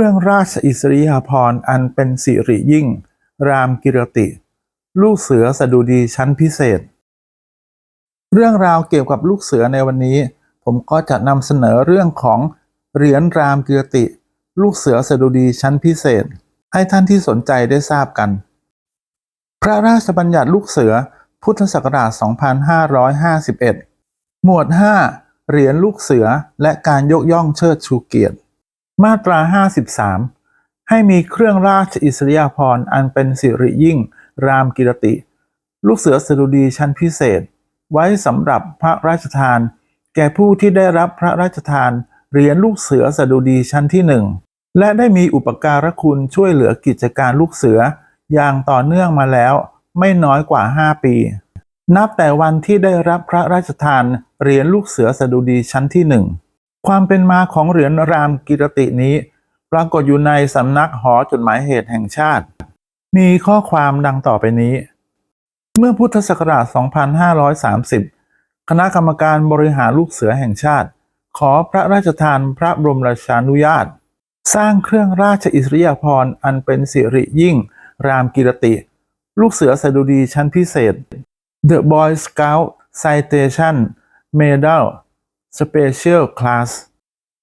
รื่องราชอิสริยาภรณ์อันเป็นสิริยิ่ง รามกิรติ ลูกเสือสดุดีชั้นพิเศษ เรื่องราวเกี่ยวกับลูกเสือในวันนี้ ผมก็จะนำเสนอเรื่องของเหรียญรามกิรติ ลูกเสือสดุดีชั้นพิเศษ ให้ท่านที่สนใจได้ทราบกัน พระราชบัญญัติลูกเสือพุทธศักราช 2551 หมวด 5 เหรียญลูกเสือและการยกย่องเชิดชูเกียรติ มาตรา 53 ให้มีเครื่องราชอิสริยาภรณ์อันเป็นสิริยิ่ง รามกิรติ ลูกเสือสดุดีชั้นพิเศษ ไว้สำหรับพระราชทาน แก่ผู้ที่ได้รับพระราชทานเหรียญลูกเสือสดุดีชั้นที่หนึ่งและได้มีอุปการะคุณช่วยเหลือกิจการลูกเสือ อย่างต่อเนื่องมาแล้ว ไม่น้อยกว่า 5 ปี นับแต่วันที่ได้รับพระราชทานเหรียญลูกเสือสดุดีชั้นที่หนึ่ง ความเป็นมาของเหรียญรามกิรตินี้ ปรากฏอยู่ในสำนักหอจดหมายเหตุแห่งชาติ มีข้อความดังต่อไปนี้ เมื่อพุทธศักราช 2530 คณะกรรมการบริหารลูกเสือแห่งชาติ ขอพระราชทานพระบรมราชานุญาต สร้างเครื่องราชอิสริยาภรณ์อันเป็นสิริยิ่ง รามกิรติ ลูกเสือสดุดีชั้นพิเศษ The Boy Scout Citation Medal Special Class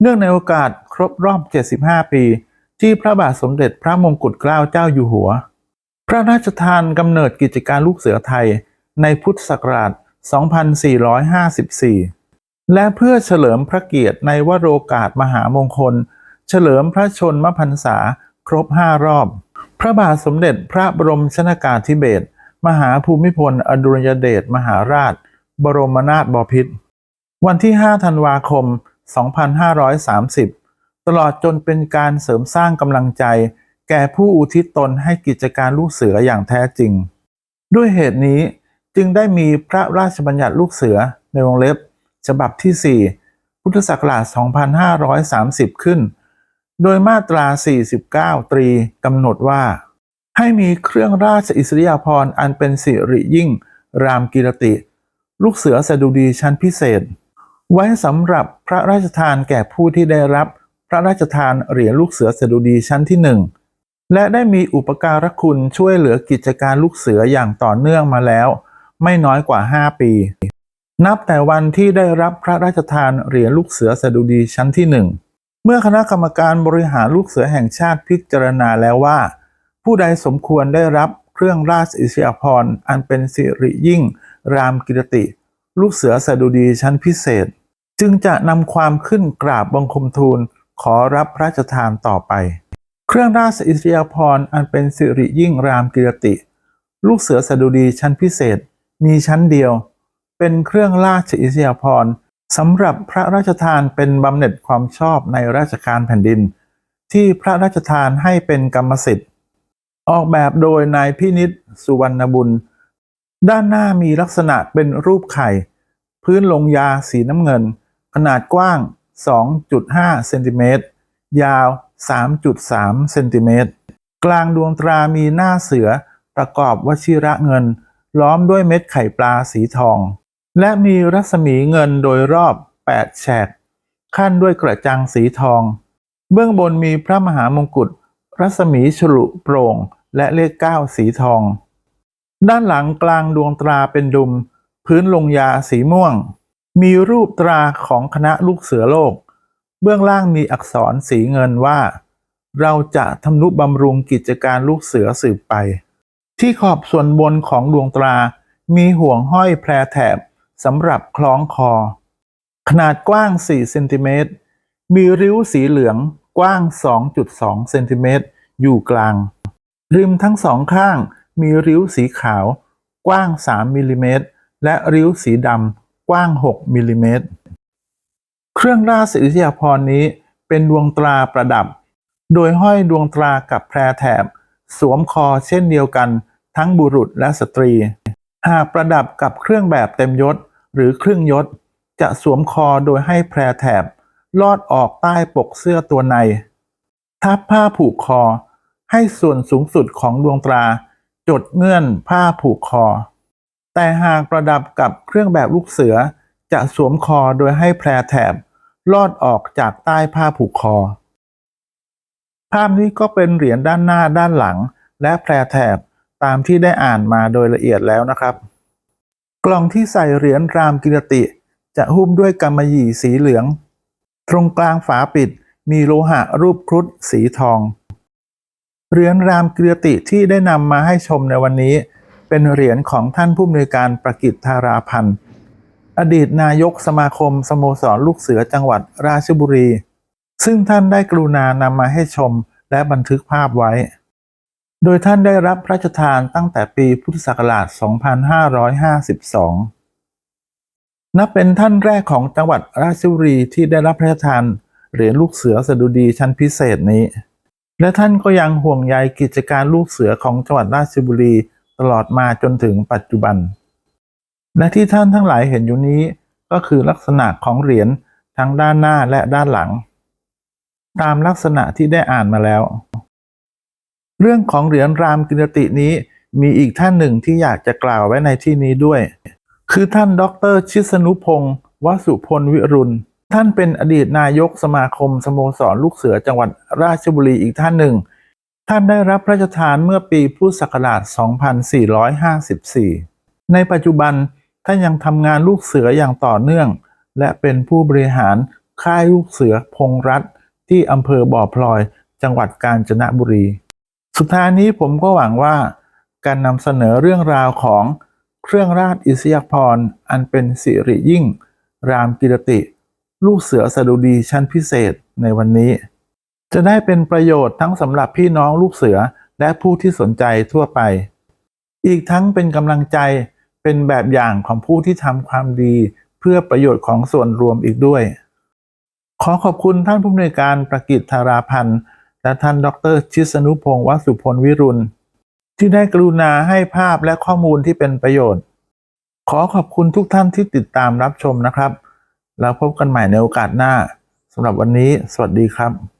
เนื่องในโอกาสครบรอบ 75 ปี ที่พระบาทสมเด็จพระมงกุฎเกล้าเจ้าอยู่หัว พระราชทานกำเนิดกิจการลูกเสือไทยในพุทธศักราช 2454 และเพื่อเฉลิมพระเกียรติในวโรกาสมหามงคล เฉลิมพระชนมพรรษาครบ 5 รอบ พระบาทสมเด็จพระบรมชนากาธิเบศรมหาภูมิพล อดุลยเดชมหาราช บรมนาถบพิตร วันที่ 5 ธันวาคม 2530 ตลอดจนเป็นการเสริมสร้างกำลังใจ แก่ผู้อุทิศตนให้กิจการลูกเสืออย่างแท้จริง ด้วยเหตุนี้จึงได้มีพระราชบัญญัติลูกเสือในวงเล็บ ฉบับที่ 4 พุทธศักราช 2530 ขึ้น โดยมาตรา 49 ตรีกำหนดว่า ให้มีเครื่องราชอิสริยาภรณ์อันเป็นสิริยิ่ง รามกิรติ ลูกเสือสดุดีชั้นพิเศษ ไว้สำหรับพระราชทานแก่ผู้ที่ได้รับพระราชทานเหรียญลูกเสือสดุดีชั้นที่หนึ่งและได้มีอุปการะคุณช่วยเหลือกิจการลูกเสืออย่างต่อเนื่องมาแล้ว ไม่น้อยกว่า 5 ปี นับแต่วันที่ได้รับพระราชทานเหรียญลูกเสือสดุดีชั้นที่หนึ่งเมื่อคณะกรรมการบริหารลูกเสือแห่งชาติพิจารณาแล้วว่า ผู้ใดสมควรได้รับเครื่องราชอิสริยาภรณ์อันเป็นสิริยิ่ง รามกิรติ ลูกเสือสดุดีชั้นพิเศษ จึงจะนำความขึ้นกราบบังคมทูลขอรับพระราชทานต่อไป เครื่องราชอิสริยาภรณ์อันเป็นสิริยิ่งรามกิรติ ลูกเสือสดุดีชั้นพิเศษ มีชั้นเดียว เป็นเครื่องราชอิสริยาภรณ์สำหรับพระราชทานเป็นบำเหน็จความชอบในราชการแผ่นดิน ที่พระราชทานให้เป็นกรรมสิทธิ์ ออกแบบโดยนายพินิษสุวรรณบุญ ด้านหน้ามีลักษณะเป็นรูปไข่ พื้นลงยาสีน้ำเงิน ขนาดกว้าง 2.5 เซนติเมตร ยาว 3.3 เซนติเมตร กลางดวงตรามีหน้าเสือประกอบวชิระเงิน ล้อมด้วยเม็ดไข่ปลาสีทอง และมีรัศมีเงินโดยรอบ 8 แฉก ขั้นด้วยกระจังสีทอง เบื้องบนมีพระมหามงกุฎรัศมีฉลุโปร่ง และเลขเก้าสีทอง ด้านหลังกลางดวงตราเป็นดุม พื้นลงยาสีม่วง มีรูปตราของคณะลูกเสือโลก เบื้องล่างมีอักษรสีเงินว่า เราจะทำนุบำรุงกิจการลูกเสือสืบไป ที่ขอบส่วนบนของดวงตรา มีห่วงห้อยแพรแถบสำหรับคล้องคอ ขนาดกว้าง 4 เซนติเมตร มีริ้วสีเหลืองกว้าง 2.2 เซนติเมตรอยู่กลาง ริมทั้งสองข้าง มีริ้วสีขาว กว้าง 3มิลลิเมตรและริ้วสีดำกว้าง 6มิลลิเมตรเครื่องราชอิสริยาภรณ์นี้เป็นดวงตราประดับ โดยห้อยดวงตรากับแพรแถบ สวมคอเช่นเดียวกัน ทั้งบุรุษและสตรี หากประดับกับเครื่องแบบเต็มยศหรือครึ่งยศ จะสวมคอโดยให้แพรแถบ ลอดออกใต้ปกเสื้อตัวใน ทับผ้าผูกคอ ให้ส่วนสูงสุดของดวงตรา จดเงื่อนผ้าผูกคอ แต่หากประดับกับเครื่องแบบลูกเสือจะสวมคอโดยให้แพรแถบลอดออกจากใต้ผ้าผูกคอ ภาพนี้ก็เป็นเหรียญด้านหน้าด้านหลัง และแพรแถบตามที่ได้อ่านมาโดยละเอียดแล้วนะครับ กล่องที่ใส่เหรียญรามกิรติ จะหุ้มด้วยกำมะหยี่สีเหลือง ตรงกลางฝาปิดมีโลหะรูปครุฑสีทอง เหรียญรามเกิรติที่ได้นำมาให้ชมในวันนี้ เป็นเหรียญของท่านผู้อำนวยการประกิตธาราพันธ์ อดีตนายกสมาคมสโมสรลูกเสือจังหวัดราชบุรี ซึ่งท่านได้กรุณานำมาให้ชมและบันทึกภาพไว้ โดยท่านได้รับพระราชทานตั้งแต่ปีพุทธศักราช 2552 นับเป็นท่านแรกของจังหวัดราชบุรีที่ได้รับพระราชทานเหรียญลูกเสือสดุดีชั้นพิเศษนี้ และท่านก็ยังห่วงใยกิจการลูกเสือของจังหวัดราชบุรีตลอดมาจนถึงปัจจุบัน และที่ท่านทั้งหลายเห็นอยู่นี้ก็คือลักษณะของเหรียญทั้งด้านหน้าและด้านหลัง ตามลักษณะที่ได้อ่านมาแล้ว เรื่องของเหรียญรามกิรตินี้มีอีกท่านหนึ่งที่อยากจะกล่าวไว้ในที่นี้ด้วย คือท่านดรชิสนุพงศ์วสุพลวิรุณ ท่านเป็นอดีตนายกสมาคมสโมสรลูกเสือจังหวัดราชบุรีอีกท่านหนึ่ง ท่านได้รับพระราชทานเมื่อปีพุทธศักราช 2454 ในปัจจุบันท่านยังทำงานลูกเสืออย่างต่อเนื่อง และเป็นผู้บริหารค่ายลูกเสือพงรัฐ ที่อำเภอบ่อพลอย จังหวัดกาญจนบุรี สุดท้ายนี้ผมก็หวังว่าการนำเสนอเรื่องราวของเครื่องราชอิสยาภรณ์อันเป็นสิริยิ่ง รามกิรติ ลูกเสือสดุดีชั้นพิเศษในวันนี้ จะได้เป็นประโยชน์ทั้งสำหรับพี่น้องลูกเสือและผู้ที่สนใจทั่วไป อีกทั้งเป็นกำลังใจเป็นแบบอย่างของผู้ที่ทำความดีเพื่อประโยชน์ของส่วนรวมอีกด้วย ขอขอบคุณท่านผู้อำนวยการประกิตธาราพันธ์และท่านดร ชิสนุพงศ์วสุพลวิรุณ ที่ได้กรุณาให้ภาพและข้อมูลที่เป็นประโยชน์ ขอขอบคุณทุกท่านที่ติดตามรับชมนะครับ แล้วพบกันใหม่ในโอกาสหน้าสำหรับวันนี้ สวัสดีครับ